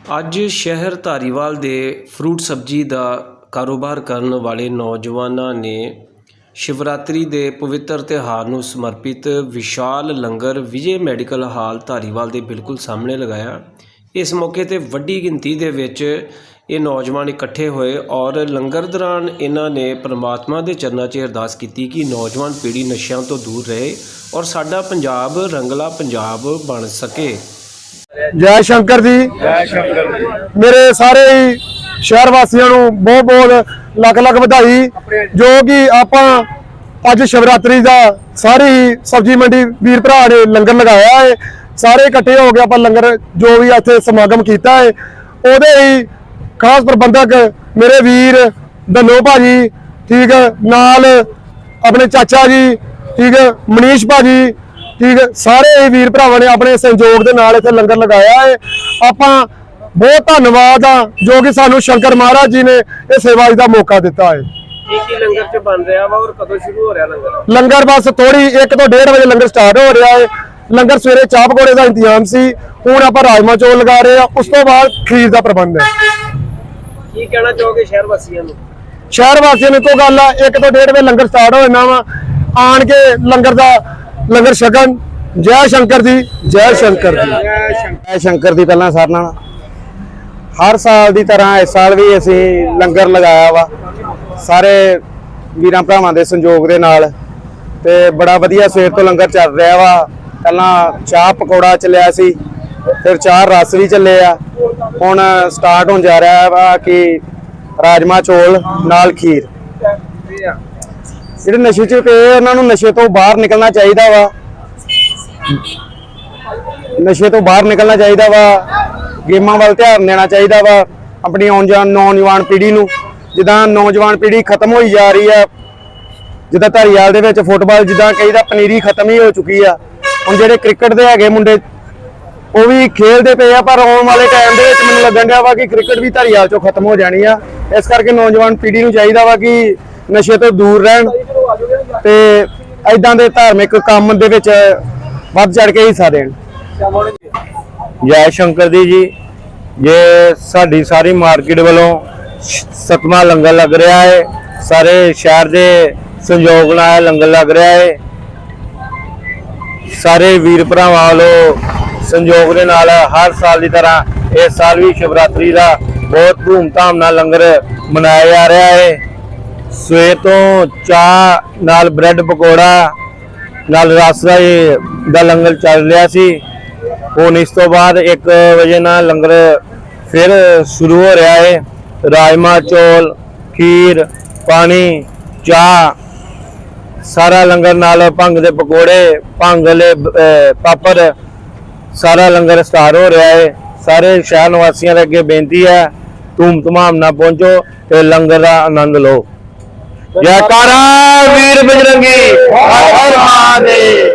ਅੱਜ ਸ਼ਹਿਰ ਧਾਰੀਵਾਲ ਦੇ ਫਰੂਟ ਸਬਜ਼ੀ ਦਾ ਕਾਰੋਬਾਰ ਕਰਨ ਵਾਲੇ ਨੌਜਵਾਨਾਂ ਨੇ ਸ਼ਿਵਰਾਤਰੀ ਦੇ ਪਵਿੱਤਰ ਤਿਉਹਾਰ ਨੂੰ ਸਮਰਪਿਤ ਵਿਸ਼ਾਲ ਲੰਗਰ ਵਿਜੇ ਮੈਡੀਕਲ ਹਾਲ ਧਾਰੀਵਾਲ ਦੇ ਬਿਲਕੁਲ ਸਾਹਮਣੇ ਲਗਾਇਆ। ਇਸ ਮੌਕੇ ਤੇ ਵੱਡੀ ਗਿਣਤੀ ਦੇ ਵਿੱਚ ਇਹ ਨੌਜਵਾਨ ਇਕੱਠੇ ਹੋਏ ਔਰ ਲੰਗਰ ਦੌਰਾਨ ਇਹਨਾਂ ਨੇ ਪ੍ਰਮਾਤਮਾ ਦੇ ਚਰਨਾਂ 'ਚ ਅਰਦਾਸ ਕੀਤੀ ਕਿ ਨੌਜਵਾਨ ਪੀੜ੍ਹੀ ਨਸ਼ਿਆਂ ਤੋਂ ਦੂਰ ਰਹੇ ਔਰ ਸਾਡਾ ਪੰਜਾਬ ਰੰਗਲਾ ਪੰਜਾਬ ਬਣ ਸਕੇ। ਜੈ ਸ਼ੰਕਰ ਜੀ। ਜੈ ਸ਼ੰਕਰ ਜੀ। ਮੇਰੇ ਸਾਰੇ ਹੀ ਸ਼ਹਿਰ ਵਾਸੀਆਂ ਨੂੰ ਬਹੁਤ ਬਹੁਤ ਲੱਖ ਲੱਖ ਵਧਾਈ ਜੋ ਕਿ ਆਪਾਂ ਅੱਜ ਸ਼ਿਵਰਾਤਰੀ ਦਾ ਸਾਰੀ ਸਬਜੀ ਮੰਡੀ ਵੀਰ ਭਰਾ ਨੇ ਲੰਗਰ ਲਗਾਇਆ ਹੈ। ਸਾਰੇ ਇਕੱਠੇ ਹੋ ਕੇ ਆਪਾਂ ਲੰਗਰ ਜੋ ਵੀ ਇੱਥੇ ਸਮਾਗਮ ਕੀਤਾ ਹੈ। ਉਹਦੇ ਹੀ ਖਾਸ ਪ੍ਰਬੰਧਕ ਮੇਰੇ ਵੀਰ ਧੰਨੋ ਭਾਜੀ ਠੀਕ ਨਾਲ ਆਪਣੇ ਚਾਚਾ ਜੀ ਠੀਕ ਮਨੀਸ਼ ਭਾਜੀ ਠੀਕ ਸਾਰੇ ਵੀਰ ਭਰਾਵਾਂ ਨੇ ਆਪਣੇ ਸਹਿਯੋਗ ਦੇ ਨਾਲ ਇੱਥੇ ਲੰਗਰ ਲਗਾਇਆ ਹੈ। ਆਪਾਂ ਬਹੁਤ ਧੰਨਵਾਦ ਆ ਜੋ ਕਿ ਸਾਨੂੰ ਸ਼ੰਕਰ ਮਹਾਰਾਜ ਜੀ ਨੇ ਇਹ ਸੇਵਾ ਦਾ ਮੌਕਾ ਦਿੱਤਾ ਹੈ। ਕੀ ਕੀ ਲੰਗਰ 'ਚ ਬਣ ਰਿਹਾ ਵਾ ਔਰ ਕਦੋਂ ਸ਼ੁਰੂ ਹੋ ਰਿਹਾ ਲੰਗਰ? ਲੰਗਰ ਬਸ ਥੋੜੀ 1 ਤੋਂ 1.5 ਵਜੇ ਲੰਗਰ ਸਟਾਰਟ ਹੋ ਰਿਹਾ ਹੈ। ਲੰਗਰ ਸਵੇਰੇ ਚਾਹ ਪਕੌੜੇ ਦਾ ਇੰਤਜ਼ਾਮ ਸੀ ਹੁਣ ਆਪਾਂ ਰਾਜਮਾ ਚੌਲ ਲਗਾ ਰਹੇ ਆ ਉਸ ਤੋਂ ਬਾਅਦ ਖੀਰ ਦਾ ਪ੍ਰਬੰਧ ਹੈ। ਕੀ ਕਹਿਣਾ ਚਾਹੋਗੇ ਸ਼ਹਿਰ ਵਾਸੀਆਂ ਨੂੰ? ਸ਼ਹਿਰ ਵਾਸੀਆਂ ਨੂੰ ਇੱਕੋ ਗੱਲ ਆ 1 ਤੋਂ 1.5 ਵਜੇ ਲੰਗਰ ਸਟਾਰਟ ਹੋ ਜਾਣਾ ਵਾ। ਆਣ ਕੇ ਲੰਗਰ ਦਾ ਲੰਗਰ ਛਕਣ। ਜੈ ਸ਼ੰਕਰ ਜੀ ਜੈ ਸ਼ੰਕਰ ਜੀ ਜੈ ਸ਼ੰਕਰ ਦੀ ਪਹਿਲਾਂ ਸਾਰਿਆਂ ਨਾਲ। ਹਰ ਸਾਲ ਦੀ ਤਰ੍ਹਾਂ ਇਸ ਸਾਲ ਵੀ ਅਸੀਂ ਲੰਗਰ ਲਗਾਇਆ ਵਾ। ਸਾਰੇ ਵੀਰਾਂ ਭਰਾਵਾਂ ਦੇ ਸੰਯੋਗ ਦੇ ਨਾਲ। ਤੇ ਬੜਾ ਵਧੀਆ ਸਵੇਰ ਤੋਂ ਲੰਗਰ ਚੱਲ ਰਿਹਾ ਵਾ। ਪਹਿਲਾਂ ਚਾਹ ਪਕੌੜਾ ਚੱਲਿਆ ਸੀ ਫਿਰ ਚਾਹ ਰਸ ਵੀ ਚੱਲੇ ਆ। ਹੁਣ ਸਟਾਰਟ ਹੋਣ ਜਾ ਰਿਹਾ ਵਾ ਕਿ ਰਾਜਮਾ ਚੋਲ ਨਾਲ ਖੀਰ। ਜਿਹੜੇ ਨਸ਼ੇ 'ਚ ਪਏ ਉਹਨਾਂ ਨੂੰ ਨਸ਼ੇ ਤੋਂ ਬਾਹਰ ਨਿਕਲਣਾ ਚਾਹੀਦਾ ਵਾ। ਨਸ਼ੇ ਤੋਂ ਬਾਹਰ ਨਿਕਲਣਾ ਚਾਹੀਦਾ ਵਾ। ਗੇਮਾਂ ਵੱਲ ਧਿਆਨ ਦੇਣਾ ਚਾਹੀਦਾ ਵਾ ਆਪਣੀ ਆਉਣ ਜਾਣ ਨੌਜਵਾਨ ਪੀੜ੍ਹੀ ਨੂੰ। ਜਿੱਦਾਂ ਨੌਜਵਾਨ ਪੀੜ੍ਹੀ ਖਤਮ ਹੋਈ ਜਾ ਰਹੀ ਆ, ਜਿੱਦਾਂ ਧਾਰੀਵਾਲ ਦੇ ਵਿੱਚ ਫੁੱਟਬਾਲ ਜਿੱਦਾਂ ਕਹੀਦਾ ਪਨੀਰੀ ਖਤਮ ਹੀ ਹੋ ਚੁੱਕੀ ਆ। ਹੁਣ ਜਿਹੜੇ ਕ੍ਰਿਕਟ ਦੇ ਹੈਗੇ ਮੁੰਡੇ, ਉਹ ਵੀ ਖੇਡਦੇ ਪਏ ਆ, ਪਰ ਆਉਣ ਵਾਲੇ ਟਾਈਮ ਦੇ ਵਿੱਚ ਮੈਨੂੰ ਲੱਗਣ ਡਿਆ ਵਾ ਕਿ ਕ੍ਰਿਕਟ ਵੀ ਧਾਰੀਵਾਲ ਚੋਂ ਖਤਮ ਹੋ ਜਾਣੀ ਆ। ਇਸ ਕਰਕੇ ਨੌਜਵਾਨ ਪੀੜ੍ਹੀ ਨੂੰ ਚਾਹੀਦਾ ਵਾ ਕਿ ਨਸ਼ੇ ਤੋਂ ਦੂਰ ਰਹਿਣ ਤੇ ਐਦਾਂ ਦੇ ਧਾਰਮਿਕ ਕੰਮ ਦੇ ਵਿੱਚ ਵੱਧ ਚੜ ਕੇ ਹਿੱਸਾ ਦੇਣ। ਜੈ ਸ਼ੰਕਰ ਦੀ ਜੀ, ਜੇ ਸਾਡੀ ਸਾਰੀ ਮਾਰਕੀਟ ਵੱਲੋਂ ਸਤਮਾ ਲੰਗਰ ਲੱਗ ਰਿਹਾ ਹੈ ਸਾਰੇ ਸ਼ਹਿਰ ਦੇ ਸੰਯੋਗ ਨਾਲ ਲੰਗਰ ਲੱਗ ਰਿਹਾ ਹੈ ਸਾਰੇ ਵੀਰ ਭਰਾਵਾਂ ਵੱਲੋਂ ਸੰਯੋਗ ਦੇ ਨਾਲ ਹਰ ਸਾਲ ਦੀ ਤਰ੍ਹਾਂ ਇਸ ਸਾਲ ਵੀ ਸ਼ਿਵਰਾਤਰੀ ਦਾ ਬਹੁਤ ਧੂਮਧਾਮ ਨਾਲ ਲੰਗਰ ਮਨਾਇਆ ਜਾ ਰਿਹਾ ਹੈ ਸਵੇਰ ਤੋਂ ਚਾਹ ਨਾਲ ਬ੍ਰੈਡ ਪਕੌੜਾ ਨਾਲ ਰਸ ਦਾ ਲੰਗਰ ਚੱਲ ਰਿਹਾ ਸੀ। ਹੁਣ ਇਸ ਤੋਂ ਬਾਅਦ 1 ਵਜੇ ਨਾਲ ਲੰਗਰ ਫਿਰ ਸ਼ੁਰੂ ਹੋ ਰਿਹਾ ਹੈ ਰਾਜਮਾ, ਚੌਲ, ਖੀਰ, ਪਾਣੀ, ਚਾਹ ਸਾਰਾ ਲੰਗਰ ਨਾਲ ਭੰਗ ਦੇ ਪਕੌੜੇ ਭੰਗਲੇ ਪਾਪੜ ਸਾਰਾ ਲੰਗਰ ਸਟਾਰ ਹੋ ਰਿਹਾ ਹੈ ਸਾਰੇ ਸ਼ਹਿਰ ਨਿਵਾਸੀਆਂ ਦੇ ਅੱਗੇ ਬੇਨਤੀ ਹੈ ਧੂਮ ਧਮਾਮ ਨਾਲ ਪਹੁੰਚੋ ਤੇ ਲੰਗਰ ਦਾ ਆਨੰਦ ਲਓ। ਜੈਕਾਰਾ ਵੀਰ ਬਜਰੰਗੀ ਹਰ ਹਰ ਮਹਾਦੇਵ